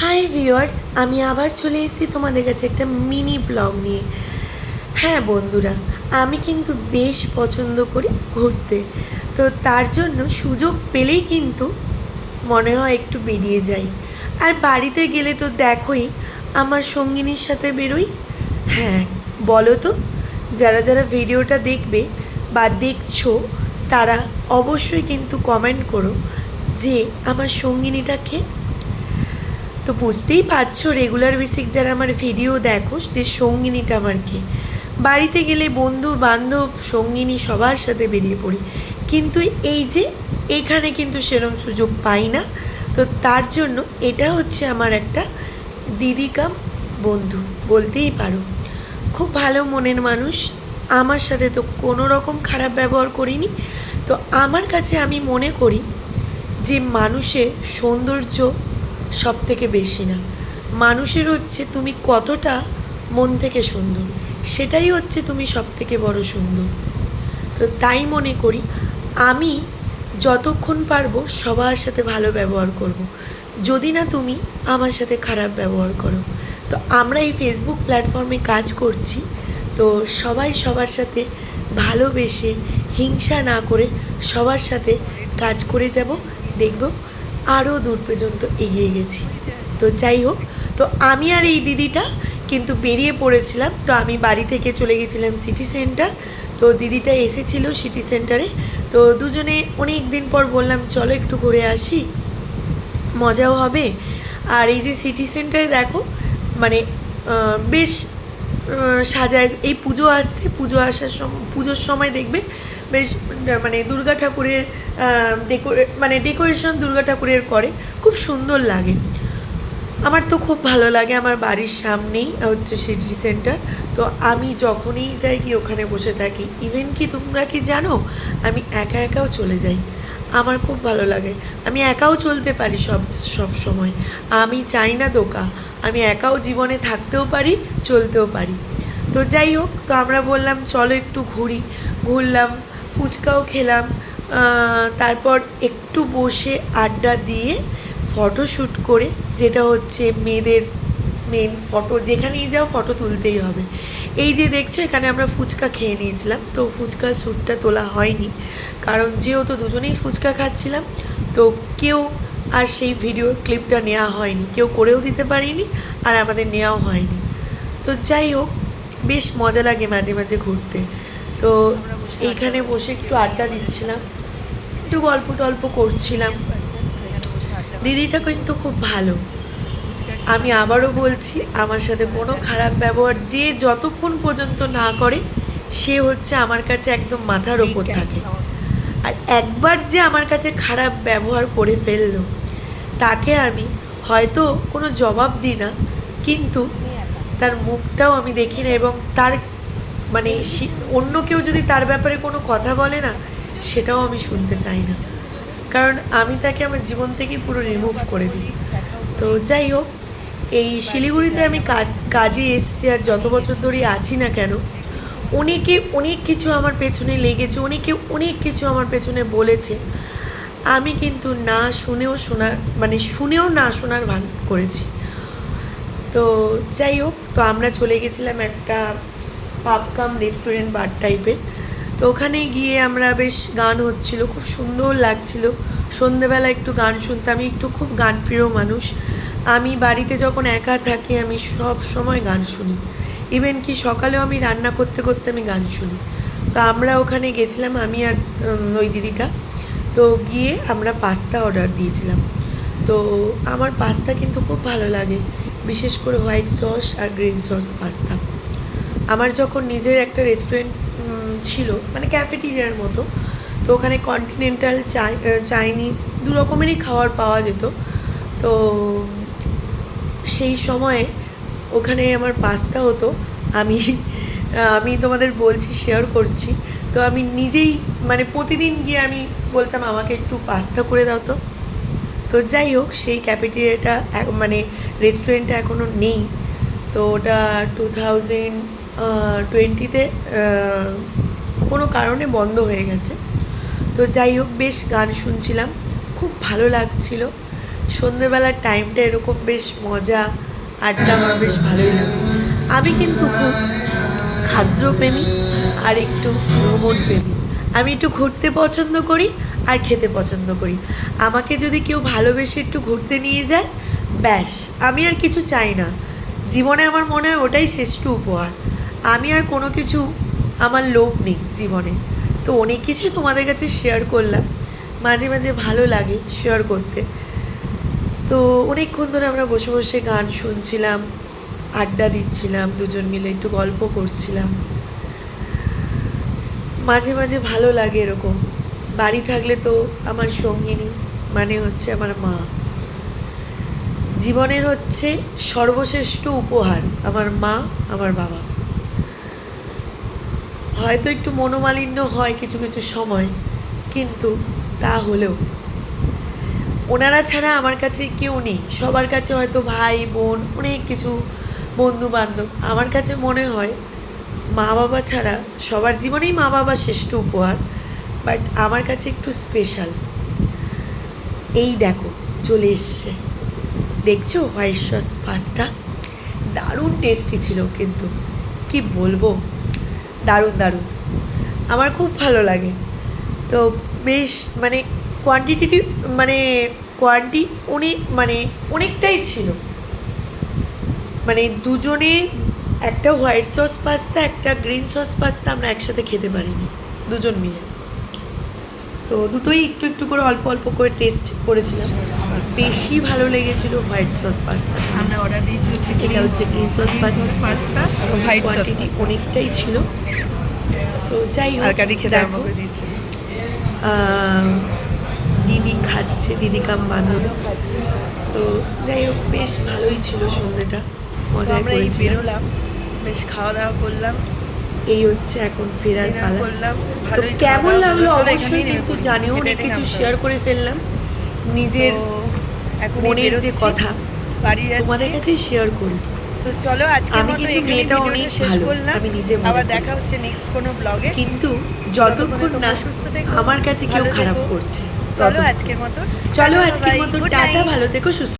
Hi viewers আমি আবার চলে এসেছি তোমাদের কাছে একটা মিনি ব্লগ নিয়ে। হ্যাঁ বন্ধুরা, আমি কিন্তু বেশ পছন্দ করি ঘুরতে। তো তার জন্য সুযোগ পেলেই কিন্তু মনে হয় একটু বেরিয়ে যাই। আর বাড়িতে গেলে তো দেখোই, আমার সঙ্গিনীর সাথে বেরোই। হ্যাঁ বলো তো, যারা যারা ভিডিওটা দেখবে বা দেখছ, তারা অবশ্যই কিন্তু কমেন্ট করো যে আমার সঙ্গিনীটাকে তো বুঝতেই পারছ রেগুলার বেসিক যারা আমার ভিডিও দেখো, যে সঙ্গিনীটা আমার কে। বাড়িতে গেলে বন্ধু বান্ধব, সঙ্গিনী সবার সাথে বেরিয়ে পড়ি। কিন্তু এই যে, এখানে কিন্তু সেরম সুযোগ পাই না। তো তার জন্য এটা হচ্ছে আমার একটা দিদি কাম বন্ধু, বলতেই পারো। খুব ভালো মনের মানুষ। আমার সাথে তো কোনো রকম খারাপ ব্যবহার করিনি। তো আমার কাছে আমি মনে করি যে মানুষের সৌন্দর্য সব থেকে বেশি না। মানুষের হচ্ছে তুমি কতটা মন থেকে সুন্দর, সেটাই হচ্ছে তুমি সব থেকে বড় সুন্দর। তো তাই মনে করি, আমি যতক্ষণ পারব সবার সাথে ভালো ব্যবহার করব। যদি না তুমি আমার সাথে খারাপ ব্যবহার করো। তো আমরা এই ফেসবুক প্ল্যাটফর্মে কাজ করছি, তো সবাই সবার সাথে ভালোবেসে হিংসা না করে সবার সাথে কাজ করে যাব, দেখব আরও দূর পর্যন্ত এগিয়ে গেছি। তো যাই হোক, তো আমি আর এই দিদিটা কিন্তু বেরিয়ে পড়েছিলাম। তো আমি বাড়ি থেকে চলে গেছিলাম সিটি সেন্টার তো দিদিটা এসেছিল সিটি সেন্টারে তো দুজনে অনেক দিন পর বললাম, চলো একটু ঘুরে আসি। মজাও হবে। আর এই যে সিটি সেন্টারে দেখো মানে বেশ সাজায়, এই পুজো আসছে। পুজো আসার সময় পুজোর সময় দেখবে বেশ মানে দুর্গা ঠাকুরের ডেকোরে মানে ডেকোরেশন দুর্গা ঠাকুরের করে। খুব সুন্দর লাগে। আমার তো খুব ভালো লাগে, আমার বাড়ির সামনেই হচ্ছে সিটি সেন্টার। তো আমি যখনই যাই কি ওখানে বসে থাকি ইভেন কি তোমরা কি জানো, আমি একা একাও চলে যাই। আমার খুব ভালো লাগে। আমি একাও চলতে পারি সব সব সময়। আমি চাই না দোকা। আমি একাও জীবনে থাকতেও পারি, চলতেও পারি। তো যাই হোক, তো আমরা বললাম, চলো একটু ঘুরি। ঘুরলাম ফুচকাও খেলাম। তারপর একটু বসে আড্ডা দিয়ে ফটোশ্যুট করে, যেটা হচ্ছে মেয়েদের মেন ফটো যেখানেই যাও ফটো তুলতেই হবে। এই যে দেখছ, এখানে আমরা ফুচকা খেয়ে নিয়েছিলাম, তো ফুচকা শ্যুটটা তোলা হয়নি। কারণ যেহেতু দুজনেই ফুচকা খাচ্ছিলাম, তো কেউ আর সেই ভিডিওর ক্লিপটা নেওয়া হয়নি। কেউ করেও দিতে পারিনি, আর আমাদের নেওয়াও হয়নি। তো যাই হোক, বেশ মজা লাগে মাঝে মাঝে ঘুরতে। তো এইখানে বসে একটু আড্ডা দিচ্ছিলাম একটু গল্প টল্প করছিলাম। দিদিটা কিন্তু খুব ভালো। আমি আবারও বলছি আমার সাথে কোনো খারাপ ব্যবহার যে যতক্ষণ পর্যন্ত না করে সে হচ্ছে আমার কাছে একদম মাথার ওপর থাকে। আর একবার যে আমার কাছে খারাপ ব্যবহার করে ফেলল তাকে আমি হয়তো কোনো জবাব দিই না কিন্তু তার মুখটাও আমি দেখি না এবং তার মানে অন্য কেউ যদি তার ব্যাপারে কোনো কথা বলে না, সেটাও আমি শুনতে চাই না। কারণ আমি তাকে আমার জীবন থেকে পুরো রিমুভ করে দিই। তো যাই হোক, এই শিলিগুড়িতে আমি কাজ, কাজে এসছি আর যত বছর ধরেই আছি না কেন, অনেকে অনেক কিছু আমার পেছনে লেগেছে, অনেকে অনেক কিছু আমার পেছনে বলেছে। আমি কিন্তু না শুনেও শোনার মানে শুনেও না শোনার ভান করেছি। তো যাই হোক, তো আমরা চলে গেছিলাম একটা পাবকাম রেস্টুরেন্ট বার টাইপের। তো ওখানে গিয়ে আমরা বেশ গান হচ্ছিল, খুব সুন্দর লাগছিল। সন্ধেবেলা একটু গান শুনতে আমি একটু খুব গান প্রিয় মানুষ। আমি বাড়িতে যখন একা থাকি, আমি সব সময় গান শুনি। ইভেন কি সকালেও আমি রান্না করতে করতে আমি গান শুনি। তো আমরা ওখানে গেছিলাম, আমি আর ওই দিদিটা। তো গিয়ে আমরা পাস্তা অর্ডার দিয়েছিলাম। তো আমার পাস্তা কিন্তু খুব ভালো লাগে। বিশেষ করে হোয়াইট সস আর গ্রিন সস পাস্তা। আমার যখন নিজের একটা রেস্টুরেন্ট ছিল মানে ক্যাফেটেরিয়ার মতো, তো ওখানে কন্টিনেন্টাল চাই চাইনিজ দু রকমেরই খাবার পাওয়া যেত। তো সেই সময়ে ওখানে আমার পাস্তা হতো, আমি আমি তোমাদের বলছি শেয়ার করছি। তো আমি নিজেই মানে প্রতিদিন গিয়ে আমি বলতাম, আমাকে একটু পাস্তা করে দাও তো। তো যাই হোক, সেই ক্যাফেটেরিয়াটা মানে রেস্টুরেন্টটা এখনও নেই। তো ওটা টু থাউজেন্ড টোয়েন্টিতে কোনো কারণে বন্ধ হয়ে গেছে। তো যাই হোক, বেশ গান শুনছিলাম। খুব ভালো লাগছিল। সন্ধেবেলার টাইমটা এরকম বেশ মজা, আড্ডা আমার বেশ ভালোই লাগে। আমি কিন্তু খুব খাদ্যপ্রেমী আর একটু ভ্রমণ প্রেমী আমি একটু ঘুরতে পছন্দ করি আর খেতে পছন্দ করি। আমাকে যদি কেউ ভালোবেসে একটু ঘুরতে নিয়ে যায়, ব্যাস, আমি আর কিছু চাই না। জীবনে আমার মনে হয় ওটাই শ্রেষ্ঠ উপহার। আমি আর কোনো কিছু, আমার লোভ নেই জীবনে। তো অনেক কিছুই তোমাদের কাছে শেয়ার করলাম। মাঝে মাঝে ভালো লাগে শেয়ার করতে। তো অনেকক্ষণ ধরে আমরা বসে বসে গান শুনছিলাম, আড্ডা দিচ্ছিলাম, দুজন মিলে একটু গল্প করছিলাম। মাঝে মাঝে ভালো লাগে এরকম। বাড়ি থাকলে তো আমার সঙ্গিনী মানে হচ্ছে আমার মা। জীবনের হচ্ছে সর্বশ্রেষ্ঠ উপহার, আমার মা, আমার বাবা। হয়তো একটু মনোমালিন্য হয় কিছু কিছু সময়, কিন্তু তা হলেও। ওনারা ছাড়া আমার কাছে কেউ নেই। সবার কাছে হয়তো ভাই, বোন, অনেক কিছু বন্ধু বান্ধব আমার কাছে মনে হয় মা বাবা ছাড়া সবার জীবনেই মা বাবা শ্রেষ্ঠ উপহার, বাট আমার কাছে একটু স্পেশাল। এই দেখো, চলে এসছে। দেখছ? হোয়াইট সস পাস্তা দারুণ টেস্টি ছিল, কিন্তু কি বলব? দারুণ দারুণ। আমার খুব ভালো লাগে। তো বেশ মানে কোয়ান্টিটি মানে কোয়ান্টি অনেক মানে অনেকটাই ছিল। মানে দুজনে একটা হোয়াইট সস পাস্তা একটা গ্রিন সস পাস্তা আমরা একসাথে খেতে পারিনি, দুজন মিলে। তো দুটোই একটু একটু করে অল্প অল্প করে টেস্ট করেছিলাম। বেশি ভালো লেগেছিল হোয়াইট সস পাস্তা আমরা অর্ডার দিয়েছি হচ্ছে এটা হচ্ছে green sauce pasta pasta white sauce অনেকটাই ছিল। তো যাই হোক দেখো, দিদি খাচ্ছে দিদি কাম বান্ধবী খাচ্ছে। তো যাই হোক বেশ ভালোই ছিল সন্ধ্যেটা। মজা এই বেরোলাম বেশ খাওয়া দাওয়া করলাম। এই হচ্ছে এখন ফেরার পালা। তো কেমন লাগল? অবশ্যই কিন্তু জানিও অনেক কিছু শেয়ার করে ফেললাম। নিজের মনের যে কথা তোমাদের কাছেই শেয়ার করি। তো চলো আজকে আমি কিন্তু মেয়েটা অনেক শেষ ভালো, করলাম। আমি নিজে আবার দেখা হচ্ছে নেক্সট কোনো ব্লগে কিন্তু যতক্ষণ না সুস্থ থেকো, আমার কাছে কেউ খারাপ করছে চলো আজকের মতো। চলো আজকের মতো টাটা ভালো থেকো সুস্থ